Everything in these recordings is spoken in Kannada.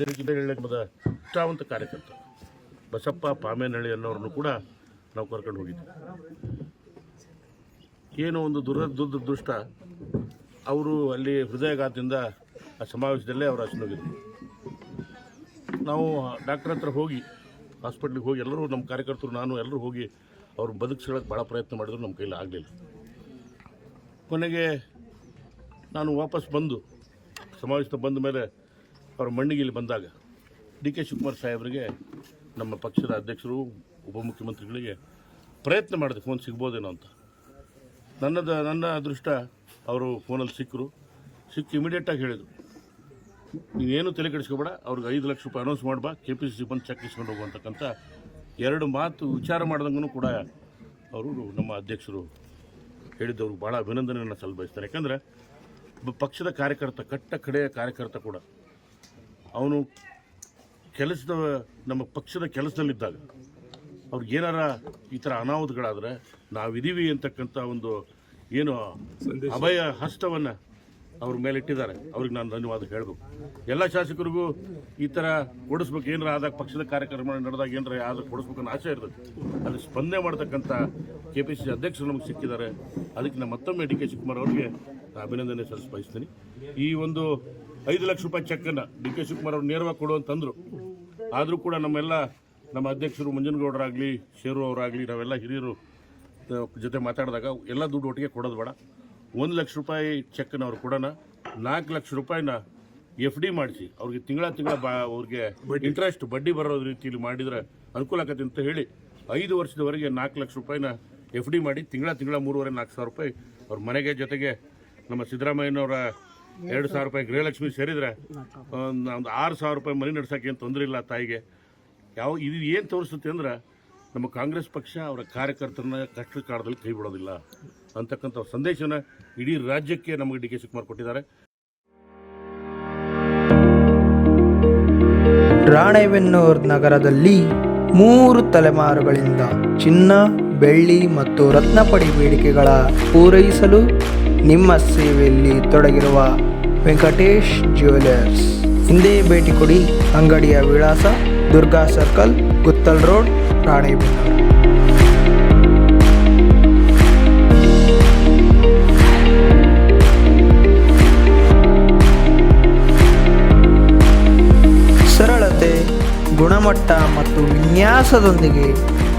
ಅದೇ ನಿಷ್ಠಾವಂತ ಕಾರ್ಯಕರ್ತ ಬಸಪ್ಪ ಪಾಮೇನಹಳ್ಳಿ ಅನ್ನೋರನ್ನು ಕೂಡ ನಾವು ಕರ್ಕೊಂಡು ಹೋಗಿದ್ವಿ. ಏನೋ ಒಂದು ದುರ, ದುರದೃಷ್ಟ, ಅವರು ಅಲ್ಲಿ ಹೃದಯಘಾತದಿಂದ ಆ ಸಮಾವೇಶದಲ್ಲೇ ಅವರು ಹಸಿನೋಗಿದ್ರು ನಾವು ಡಾಕ್ಟರ್ ಹತ್ರ ಹೋಗಿ ಹಾಸ್ಪಿಟ್ಲಿಗೆ ಹೋಗಿ ಎಲ್ಲರೂ ನಮ್ಮ ಕಾರ್ಯಕರ್ತರು, ನಾನು ಎಲ್ಲರೂ ಹೋಗಿ ಅವ್ರು ಬದುಕಿಸೋಕ್ಕೆ ಭಾಳ ಪ್ರಯತ್ನ ಮಾಡಿದ್ರು, ನಮ್ಮ ಕೈಲಿ ಆಗಲಿಲ್ಲ. ಕೊನೆಗೆ ನಾನು ವಾಪಸ್ ಬಂದು ಸಮಾವೇಶದ ಬಂದ ಮೇಲೆ ಅವ್ರ ಮಣ್ಣಿಗೆ ಇಲ್ಲಿ ಬಂದಾಗ ಡಿ ಕೆ ಶಿವಕುಮಾರ್ ಸಾಹೇಬರಿಗೆ ನಮ್ಮ ಪಕ್ಷದ ಅಧ್ಯಕ್ಷರು, ಉಪಮುಖ್ಯಮಂತ್ರಿಗಳಿಗೆ ಪ್ರಯತ್ನ ಮಾಡಿದೆ ಫೋನ್ ಸಿಗ್ಬೋದೇನೋ ಅಂತ. ನನ್ನದು, ನನ್ನ ಅದೃಷ್ಟ ಅವರು ಫೋನಲ್ಲಿ ಸಿಕ್ಕರು. ಸಿಕ್ಕಿ ಇಮಿಡಿಯೇಟಾಗಿ ಹೇಳಿದರು. ನೀನೇನು ತಲೆ ಕೆಡಿಸ್ಕೊಬೇಡ, ಅವ್ರಿಗೆ ಐದು ಲಕ್ಷ ರೂಪಾಯಿ ಅನೌನ್ಸ್ ಮಾಡ್ಬಾ ಕೆ ಪಿ ಸಿ ಸಿ ಬಂದು ಚೆಕ್ ಇಸ್ಕೊಂಡು ಹೋಗುವಂತಕ್ಕಂಥ ಎರಡು ಮಾತು ವಿಚಾರ ಮಾಡ್ದಂಗೂ ಕೂಡ ಅವರು ನಮ್ಮ ಅಧ್ಯಕ್ಷರು ಹೇಳಿದ್ದವ್ರಿಗೆ ಭಾಳ ಅಭಿನಂದನೆಯನ್ನು ಸಲ್ಲಿಸ್ತಾರೆ. ಯಾಕಂದರೆ ಒಬ್ಬ ಪಕ್ಷದ ಕಾರ್ಯಕರ್ತ, ಕಟ್ಟ ಕಡೆಯ ಕಾರ್ಯಕರ್ತ ಕೂಡ ಅವನು ಕೆಲಸದ ನಮ್ಮ ಪಕ್ಷದ ಕೆಲಸದಲ್ಲಿದ್ದಾಗ ಅವ್ರಿಗೆ ಏನಾರ ಈ ಥರ ಅನಾಹುತಗಳಾದರೆ ನಾವಿದ್ದೀವಿ ಅಂತಕ್ಕಂಥ ಒಂದು ಏನು ಅಭಯ ಹಸ್ತವನ್ನು ಅವ್ರ ಮೇಲೆ ಇಟ್ಟಿದ್ದಾರೆ. ಅವ್ರಿಗೆ ನಾನು ಧನ್ಯವಾದ ಹೇಳಬೇಕು. ಎಲ್ಲ ಶಾಸಕರಿಗೂ ಈ ಥರ ಕೊಡಿಸ್ಬೇಕು ಏನಾರ ಆದಾಗ ಪಕ್ಷದ ಕಾರ್ಯಕ್ರಮ ನಡೆದಾಗ ಏನಾರ ಆದಾಗ ಕೊಡಿಸ್ಬೇಕು ಅನ್ನೋ ಆಸೆ ಇರ್ತದೆ. ಅದಕ್ಕೆ ಸ್ಪಂದನೆ ಮಾಡ್ತಕ್ಕಂಥ ಕೆ ಪಿ ಸಿ ಅಧ್ಯಕ್ಷರು ನಮಗೆ ಸಿಕ್ಕಿದ್ದಾರೆ. ಅದಕ್ಕೆ ನಾನು ಮತ್ತೊಮ್ಮೆ ಡಿ ಕೆ ಶಿವಕುಮಾರ್ ಅವರಿಗೆ ಅಭಿನಂದನೆ ಬಯಸ್ತೀನಿ ಈ ಒಂದು ಐದು ಲಕ್ಷ ರೂಪಾಯಿ ಚೆಕ್ಕನ್ನು ಡಿ ಕೆ ಶಿವಕುಮಾರ್ ಅವರು ನೇರವಾಗಿ ಕೊಡುವಂತಂದರು ಆದರೂ ಕೂಡ ನಮ್ಮೆಲ್ಲ ನಮ್ಮ ಅಧ್ಯಕ್ಷರು ಮಂಜನಗೌಡರಾಗಲಿ, ಶೇರು ಅವರಾಗಲಿ, ನಾವೆಲ್ಲ ಹಿರಿಯರು ಜೊತೆ ಮಾತಾಡಿದಾಗ ಎಲ್ಲ ದುಡ್ಡು ಒಟ್ಟಿಗೆ ಕೊಡೋದು ಬೇಡ. ಒಂದು ಲಕ್ಷ ರೂಪಾಯಿ ಚೆಕ್ನ ಅವ್ರು ಕೊಡೋಣ ನಾಲ್ಕು ಲಕ್ಷ ರೂಪಾಯಿನ ಎಫ್ ಡಿ ಮಾಡಿಸಿ ಅವ್ರಿಗೆ ತಿಂಗಳ ತಿಂಗಳ ಬಾ ಅವ್ರಿಗೆ ಇಂಟ್ರೆಸ್ಟ್ ಬಡ್ಡಿ ಬರೋ ರೀತಿಯಲ್ಲಿ ಮಾಡಿದರೆ ಅನುಕೂಲ ಆಗತ್ತೆ ಅಂತ ಹೇಳಿ ಐದು ವರ್ಷದವರೆಗೆ ನಾಲ್ಕು ಲಕ್ಷ ರೂಪಾಯಿನ ಎಫ್ ಡಿ ಮಾಡಿ ತಿಂಗಳ ತಿಂಗಳ ಮೂರುವರೆ ನಾಲ್ಕು ಸಾವಿರ ರೂಪಾಯಿ ಅವ್ರ ಮನೆಗೆ ಜೊತೆಗೆ ನಮ್ಮ ಸಿದ್ದರಾಮಯ್ಯನವರ ಎರಡು ಸಾವಿರ ರೂಪಾಯಿ ಗೃಹಲಕ್ಷ್ಮಿ ಸೇರಿದರೆ ಒಂದು ಒಂದು ಆರು ಸಾವಿರ ರೂಪಾಯಿ ಮನೆ ನಡ್ಸೋಕೆ ಏನು ತೊಂದರೆ ಇಲ್ಲ ತಾಯಿಗೆ. ಯಾವ ಇದು ಏನು ತೋರಿಸುತ್ತೆ ಅಂದ್ರೆ ನಮ್ಮ ಕಾಂಗ್ರೆಸ್ ಪಕ್ಷ ಅವರ ಕಾರ್ಯಕರ್ತರನ್ನ ಕಷ್ಟ ಕಾಲದಲ್ಲಿ ಕೈ ಬಿಡೋದಿಲ್ಲ ಅಂತಕ್ಕಂಥ ಸಂದೇಶನ ಇಡೀ ರಾಜ್ಯಕ್ಕೆ ನಮಗೆ ಡಿ ಕೆ ಶಿವಕುಮಾರ್ ಕೊಟ್ಟಿದ್ದಾರೆ. ರಾಣೆಬೆನ್ನೂರು ನಗರದಲ್ಲಿ ಮೂರು ತಲೆಮಾರುಗಳಿಂದ ಚಿನ್ನ, ಬೆಳ್ಳಿ ಮತ್ತು ರತ್ನಪಡಿ ಬೇಡಿಕೆಗಳ ಪೂರೈಸಲು ನಿಮ್ಮ ಸೇವೆಯಲ್ಲಿ ತೊಡಗಿರುವ ವೆಂಕಟೇಶ್ ಜ್ಯುವೆಲರ್ಸ್. ಹಿಂದೆ ಭೇಟಿ ಕೊಡಿ ಅಂಗಡಿಯ ವಿಳಾಸ ದುರ್ಗಾ ಸರ್ಕಲ್, ಗುತ್ತಲ್ ರೋಡ್ ರಾಣೆಬೆನ್ನೂರು ಸರಳತೆ ಗುಣಮಟ್ಟ ಮತ್ತು ವಿನ್ಯಾಸದೊಂದಿಗೆ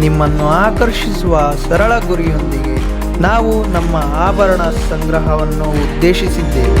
ನಿಮ್ಮನ್ನು ಆಕರ್ಷಿಸುವ ಸರಳ ಗುರಿಯೊಂದಿಗೆ ನಾವು ನಮ್ಮ ಆಭರಣ ಸಂಗ್ರಹವನ್ನು ಉದ್ದೇಶಿಸಿದ್ದೇವೆ.